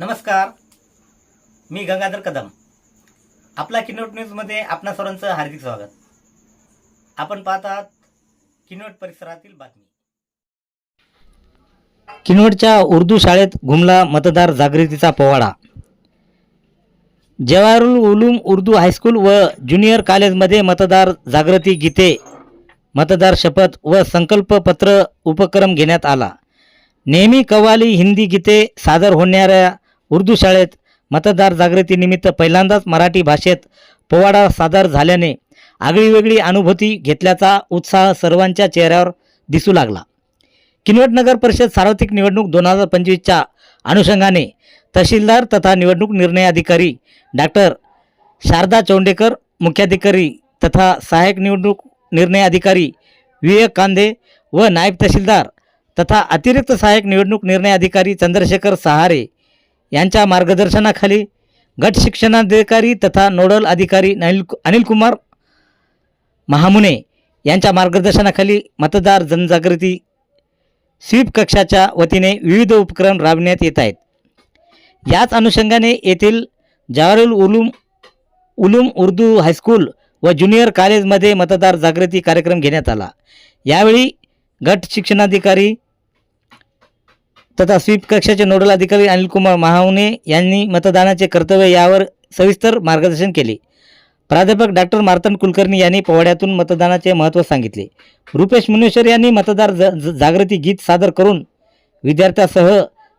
नमस्कार. मी गंगाधर कदम. आपला किनोट न्यूजमध्ये आपणा सर्वांचं हार्दिक स्वागत. आपण पाहत आहात किनोट परिसरातील बातमी. किनोटच्या उर्दू शाळेत घुमला मतदार जागृतीचा पोवाडा. जवाहरुल उलूम उर्दू हायस्कूल व ज्युनियर कॉलेजमध्ये मतदार जागृती गीते मतदार शपथ व संकल्पपत्र उपक्रम घेण्यात आला. नेहमी कव्वाली हिंदी गीते सादर होणाऱ्या उर्दू शाळेत मतदार जागृतीनिमित्त पहिल्यांदाच मराठी भाषेत पोवाडा सादर झाल्याने आगळीवेगळी अनुभूती घेतल्याचा उत्साह सर्वांच्या चेहऱ्यावर दिसू लागला. किनवट नगर परिषद सार्वत्रिक निवडणूक दोन हजार पंचवीसच्या अनुषंगाने तहसीलदार तथा निवडणूक निर्णय अधिकारी डॉक्टर शारदा चौंडेकर मुख्याधिकारी तथा सहाय्यक निवडणूक निर्णय अधिकारी विवेक कांदे व नायब तहसीलदार तथा अतिरिक्त सहाय्यक निवडणूक निर्णय अधिकारी चंद्रशेखर सहारे यांच्या मार्गदर्शनाखाली गट शिक्षणाधिकारी तथा नोडल अधिकारी अनिल अनिलकुमार महामुने यांच्या मार्गदर्शनाखाली मतदार जनजागृती स्वीप कक्षाच्या वतीने विविध उपक्रम राबविण्यात येत आहेत. याच अनुषंगाने येथील जवाहरुल उलूम उलूम उर्दू हायस्कूल व ज्युनियर कॉलेजमध्ये मतदार जागृती कार्यक्रम घेण्यात आला. यावेळी गट शिक्षणाधिकारी तथा स्वीप कक्षाचे नोडल अधिकारी अनिलकुमार महावने यांनी मतदानाचे कर्तव्य यावर सविस्तर मार्गदर्शन केले. प्राध्यापक डॉक्टर मार्तन कुलकर्णी यांनी पोवाड्यातून मतदानाचे महत्त्व सांगितले. रुपेश मुनेश्वर यांनी मतदार ज जागृती गीत सादर करून विद्यार्थ्यासह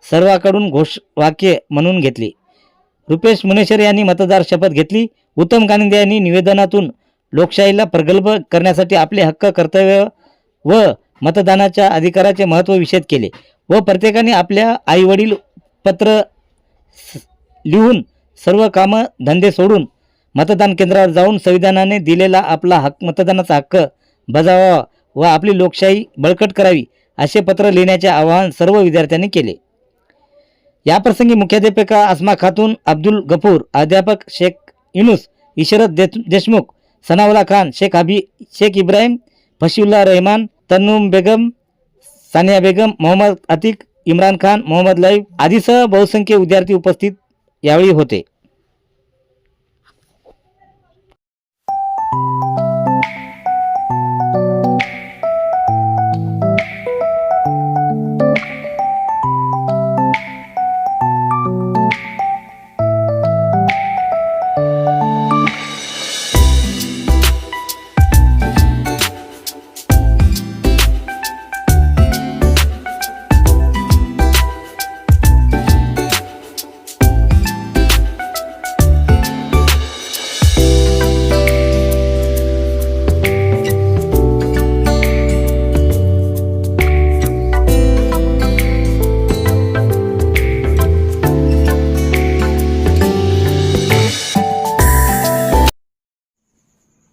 सर्वांकडून घोषवाक्य म्हणून घेतले. रुपेश मुनेश्वर यांनी मतदार शपथ घेतली. उत्तम कानिंदे यांनी निवेदनातून लोकशाहीला प्रगल्भ करण्यासाठी आपले हक्क कर्तव्य व मतदानाच्या अधिकाराचे महत्त्व विषद केले. व प्रत्येकाने आपल्या आईवडील पत्र लिहून सर्व कामं धंदे सोडून मतदान केंद्रावर जाऊन संविधानाने दिलेला आपला हक्क मतदानाचा हक्क बजावावा व आपली लोकशाही बळकट करावी असे पत्र लिहिण्याचे आवाहन सर्व विद्यार्थ्यांनी केले. याप्रसंगी मुख्याध्यापिका अस्मा खातून अब्दुल गफूर अध्यापक शेख युनुस इशरत दे देशमुख सनावला खान शेख हबी शेख इब्राहिम फशीउल्ला रहमान तन्नुम बेगम सानिया बेगम मोहम्मद अतिक इम्रान खान मोहम्मद लईफ आदीसह बहुसंख्य विद्यार्थी उपस्थित यावेळी होते.